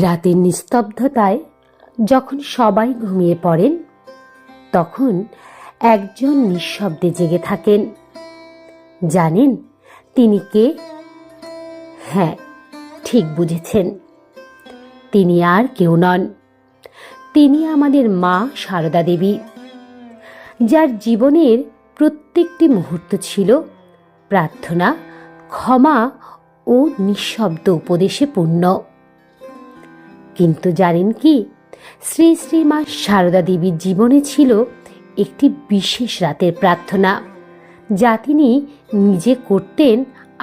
রাতের নিস্তব্ধতায় যখন সবাই ঘুমিয়ে পড়েন, তখন একজন নিঃশব্দে জেগে থাকেন। জানেন তিনি কে? হ্যাঁ ঠিক বুঝেছেন। তিনি আর কেউ নন। তিনি আমাদের মা সারদা দেবী, যার জীবনের প্রত্যেকটি মুহূর্ত ছিল প্রার্থনা, ক্ষমা ও নিঃশব্দ উপদেশে পূর্ণ। কিন্তু জানেন কি? শ্রী শ্রী মা দেবীর জীবনে ছিল একটি বিশেষ রাতের প্রার্থনা, যা তিনি নিজে করতেন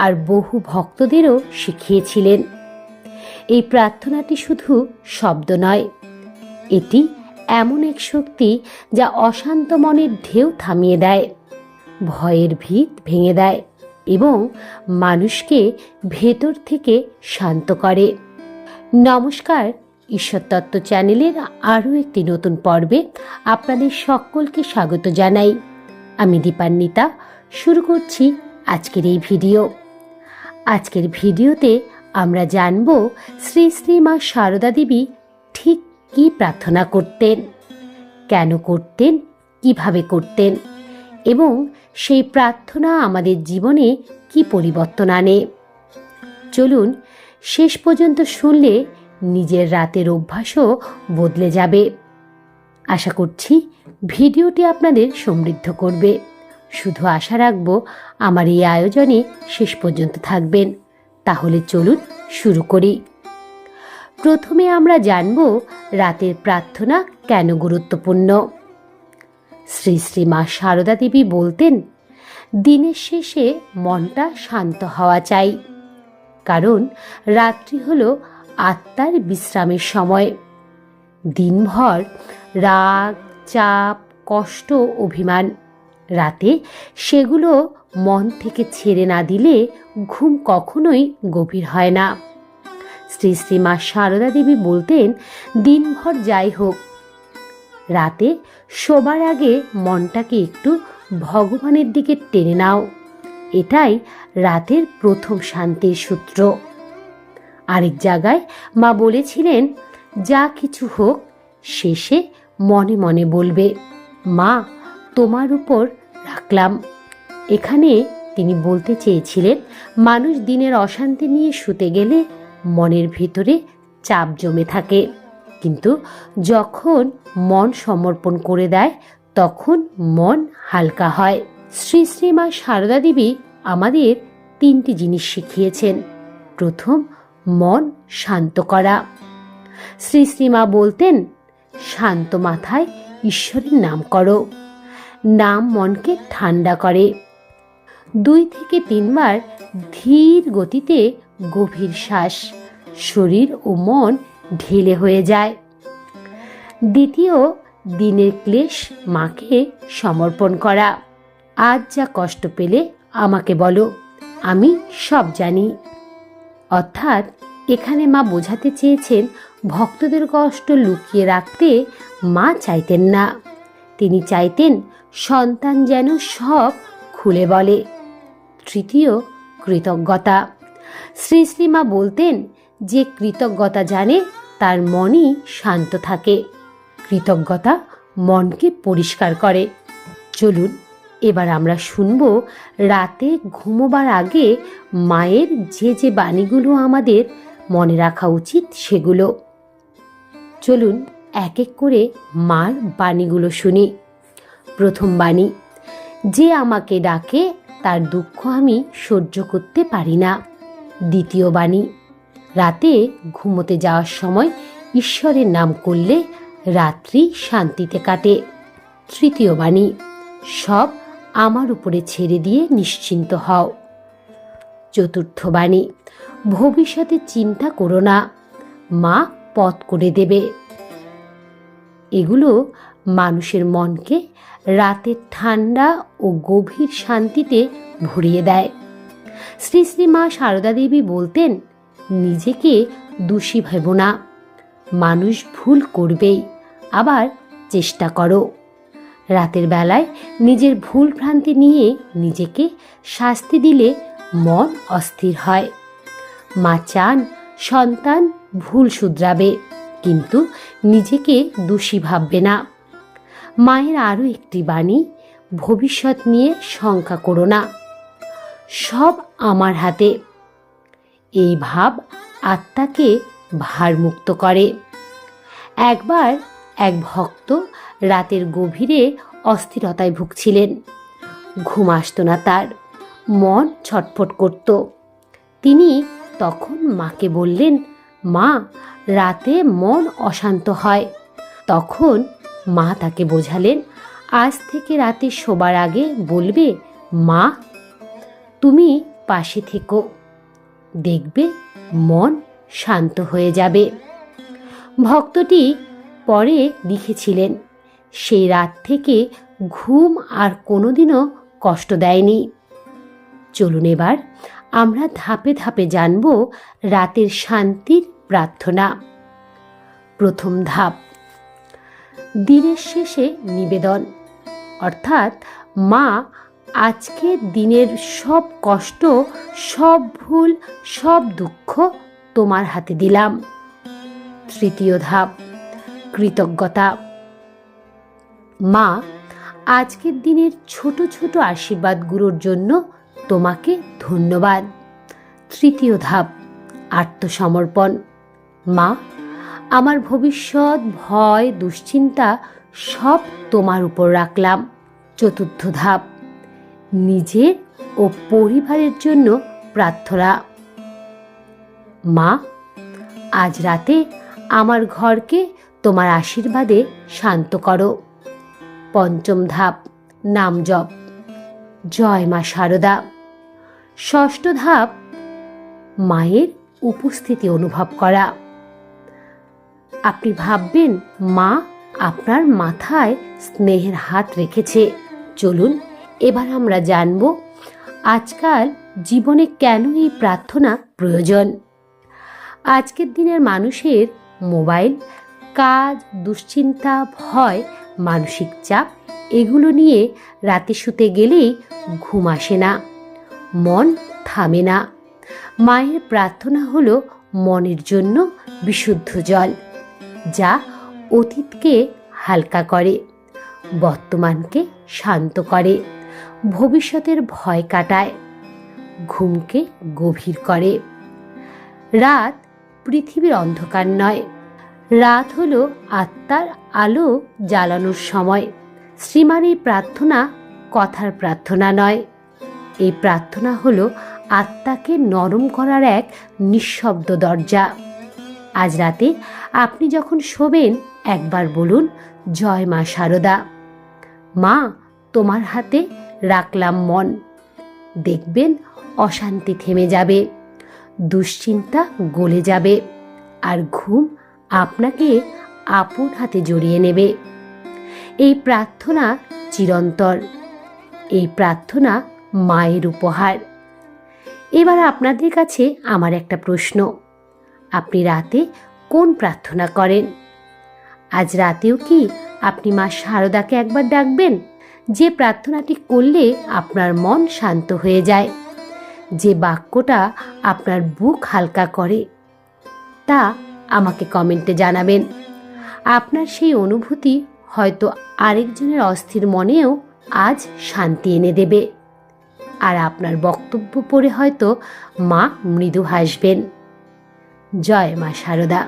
আর বহু ভক্তদেরও শিখিয়েছিলেন। এই প্রার্থনাটি শুধু শব্দ নয়, এটি এমন এক শক্তি যা অশান্ত মনের ঢেউ থামিয়ে দেয়, ভয়ের ভিত ভেঙে দেয় এবং মানুষকে ভেতর থেকে শান্ত করে। নমস্কার ঈশ্বরতত্ত্ব চ্যানেলের আরও একটি নতুন পর্বে আপনাদের সকলকে স্বাগত জানাই। আমি দীপান্বিতা, শুরু করছি আজকের এই ভিডিও। আজকের ভিডিওতে আমরা জানব শ্রী শ্রী মা সারদা দেবী ঠিক কী প্রার্থনা করতেন, কেন করতেন, কীভাবে করতেন এবং সেই প্রার্থনা আমাদের জীবনে কি পরিবর্তন আনে। চলুন শেষ পর্যন্ত শুনলে নিজের রাতের অভ্যাসও বদলে যাবে। আশা করছি ভিডিওটি আপনাদের সমৃদ্ধ করবে। শুধু আশা রাখব, আমার এই আয়োজনে শেষ পর্যন্ত থাকবেন। তাহলে চলুন শুরু করি। প্রথমে আমরা জানব রাতের প্রার্থনা কেন গুরুত্বপূর্ণ। শ্রী শ্রী মা সারদা দেবী বলতেন, দিনের শেষে মনটা শান্ত হওয়া চাই। কারণ রাত্রি হল আত্মার বিশ্রামের সময়। দিনভর রাগ, চাপ, কষ্ট, অভিমান, রাতে সেগুলো মন থেকে ছেড়ে না দিলে ঘুম কখনোই গভীর হয় না। শ্রী শ্রী মা সারদা দেবী বলতেন, দিনভর যাই হোক, রাতে শোবার আগে মনটাকে একটু ভগবানের দিকে টেনে নাও। এটাই রাতের প্রথম শান্তির সূত্র। আরেক জায়গায় মা বলেছিলেন, যা কিছু হোক, শেষে মনে মনে বলবে, মা, তোমার উপর রাখলাম এখানে তিনি বলতে চেয়েছিলেন, মানুষ দিনের অশান্তি নিয়ে শুতে গেলে মনের ভিতরে চাপ জমে থাকে। কিন্তু যখন মন সমর্পণ করে দেয়, তখন মন হালকা হয়। শ্রী শ্রী মা সারদা দেবী আমাদের তিনটি জিনিস শিখিয়েছেন। প্রথম মন শান্ত করা। শ্রী শ্রীমা বলতেন, শান্ত মাথায় ঈশ্বরের নাম করো। নাম মনকে ঠান্ডা করে। দুই থেকে তিনবার ধীর গতিতে গভীর শ্বাস, শরীর ও মন ঢেলে হয়ে যায়। দ্বিতীয় দিনের ক্লেশ মাকে সমর্পণ করা। আজ যা কষ্ট পেলে আমাকে বলো, আমি সব জানি। অর্থাৎ এখানে মা বোঝাতে চেয়েছেন ভক্তদের কষ্ট লুকিয়ে রাখতে মা চাইতেন না। তিনি চাইতেন সন্তান যেন সব খুলে বলে। তৃতীয়, কৃতজ্ঞতা। শ্রী শ্রীমা বলতেন যে কৃতজ্ঞতা জানে তার মনই শান্ত থাকে। কৃতজ্ঞতা মনকে পরিষ্কার করে। চলুন এবার আমরা শুনব, রাতে ঘুমোবার আগে মায়ের যে যে বাণীগুলো আমাদের মনে রাখা উচিত সেগুলো। চলুন এক এক করে মার বাণীগুলো শুনি। প্রথম বাণী, যে আমাকে ডাকে তার দুঃখ আমি সহ্য করতে পারি না। দ্বিতীয় বাণী, রাতে ঘুমোতে যাওয়ার সময় ঈশ্বরের নাম করলে রাত্রি শান্তিতে কাটে। তৃতীয় বাণী, সব আমার উপরে ছেড়ে দিয়ে নিশ্চিন্ত হও। চতুর্থ বাণী ভবিষ্যতে চিন্তা করো না, মা পথ করে দেবে। এগুলো মানুষের মনকে রাতের ঠান্ডা ও গভীর শান্তিতে ভরিয়ে দেয়। শ্রী শ্রী মা সারদা দেবী বলতেন, নিজেকে দোষী ভেব না, মানুষ ভুল করবেই, আবার চেষ্টা করো। রাতের বেলায় নিজের ভুল ভ্রান্তি নিয়ে নিজেকে শাস্তি দিলে মন অস্থির হয়। মা চান সন্তান ভুল শুধরাবে, কিন্তু নিজেকে দোষী ভাববে না। মায়ের আরও একটি বাণী, ভবিষ্যৎ নিয়ে শঙ্কা করো না। সব আমার হাতে। এই ভাব আত্মাকে ভারমুক্ত করে। একবার এক ভক্ত রাতের গভীরে অস্থিরতায় ভুগছিলেন। ঘুম আসতো না তার, মন ছটফট করত। তিনি তখন মাকে বললেন, মা, রাতে মন অশান্ত হয়। তখন মা তাকে বোঝালেন, আজ থেকে রাতে শোবার আগে বলবে, মা, তুমি পাশে থেকো। দেখবে মন শান্ত হয়ে যাবে ভক্তটি পরে লিখেছিলেন সেই রাত থেকে ঘুম আর কোনোদিনও কষ্ট দেয়নি। চলুন এবার আমরা ধাপে ধাপে জানব রাতের শান্তির প্রার্থনা। প্রথম ধাপ, দিনের শেষে নিবেদন। অর্থাৎ, মা আজকের দিনের সব কষ্ট, সব ভুল, সব দুঃখ তোমার হাতে দিলাম। তৃতীয় ধাপ, কৃতজ্ঞতা। মা, আজকের দিনের ছোট ছোট আশীর্বাদগুলোর জন্য তোমাকে ধন্যবাদ। তৃতীয় ধাপ, আত্মসমর্পণ। মা, আমার ভবিষ্যৎ, ভয়, দুশ্চিন্তা সব তোমার উপর রাখলাম। চতুর্থ ধাপ নিজের ও পরিবারের জন্য প্রার্থনা। মা, আজ রাতে আমার ঘরকে তোমার আশীর্বাদে শান্ত করো। পঞ্চম ধাপ, নাম জপ। জয় মা শারদা ষষ্ঠ ধাপ, মায়ের উপস্থিতি অনুভব করা। আপনি ভাববেন, মা আপনার মাথায় স্নেহের হাত রেখেছে। চলুন, এবার আমরা জানব আজকাল জীবনে কেন এই প্রার্থনা প্রয়োজন। আজকের দিনের মানুষের মোবাইল, কাজ, দুশ্চিন্তা, ভয় মানসিক চাপ, এগুলো নিয়ে রাতে শুতে গেলেই ঘুম আসে না, মন থামে না। মায়ের প্রার্থনা হলো মনের জন্য বিশুদ্ধ জল, যা অতীতকে হালকা করে, বর্তমানকে শান্ত করে, ভবিষ্যতের ভয় কাটায়, ঘুমকে গভীর করে। রাত পৃথিবীর অন্ধকার নয়। রাত হলো আত্মার আলো জ্বালানোর সময়। শ্রীমান এই প্রার্থনা কথার প্রার্থনা নয়। এই প্রার্থনা হল আত্মাকে নরম করার এক নিঃশব্দ দরজা। আজ রাতে আপনি যখন শোবেন, একবার বলুন, জয় মা শারদা মা, তোমার হাতে রাখলাম মন। দেখবেন অশান্তি থেমে যাবে, দুশ্চিন্তা গলে যাবে, আর ঘুম আপনাকে আপন হাতে জড়িয়ে নেবে। এই প্রার্থনা চিরন্তর এই প্রার্থনা মায়ের উপহার। এবার আপনাদের কাছে আমার একটা প্রশ্ন। আপনি রাতে কোন প্রার্থনা করেন? আজ রাতেও কি আপনি মা শারদাকে একবার ডাকবেন? যে প্রার্থনাটি করলে আপনার মন শান্ত হয়ে যায়। যে বাক্যটা আপনার বুক হালকা করে। তা আমাকে কমেন্টে জানাবেন। আপনার সেই অনুভূতি হয়তো আরেকজনের অস্থির মনেও আজ শান্তি এনে দেবে। আর আপনার বক্তব্য পড়ে হয়তো মা মৃদু হাসবেন। জয় মা শারদা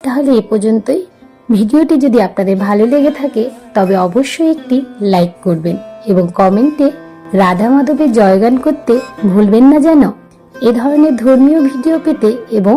তাহলে এ পর্যন্তই। ভিডিওটি যদি আপনাদের ভালো লেগে থাকে, তবে অবশ্যই একটি লাইক করবেন এবং কমেন্টে রাধা মাধবের জয়গান করতে ভুলবেন না যেন। এ ধরনের ধর্মীয় ভিডিও পেতে এবং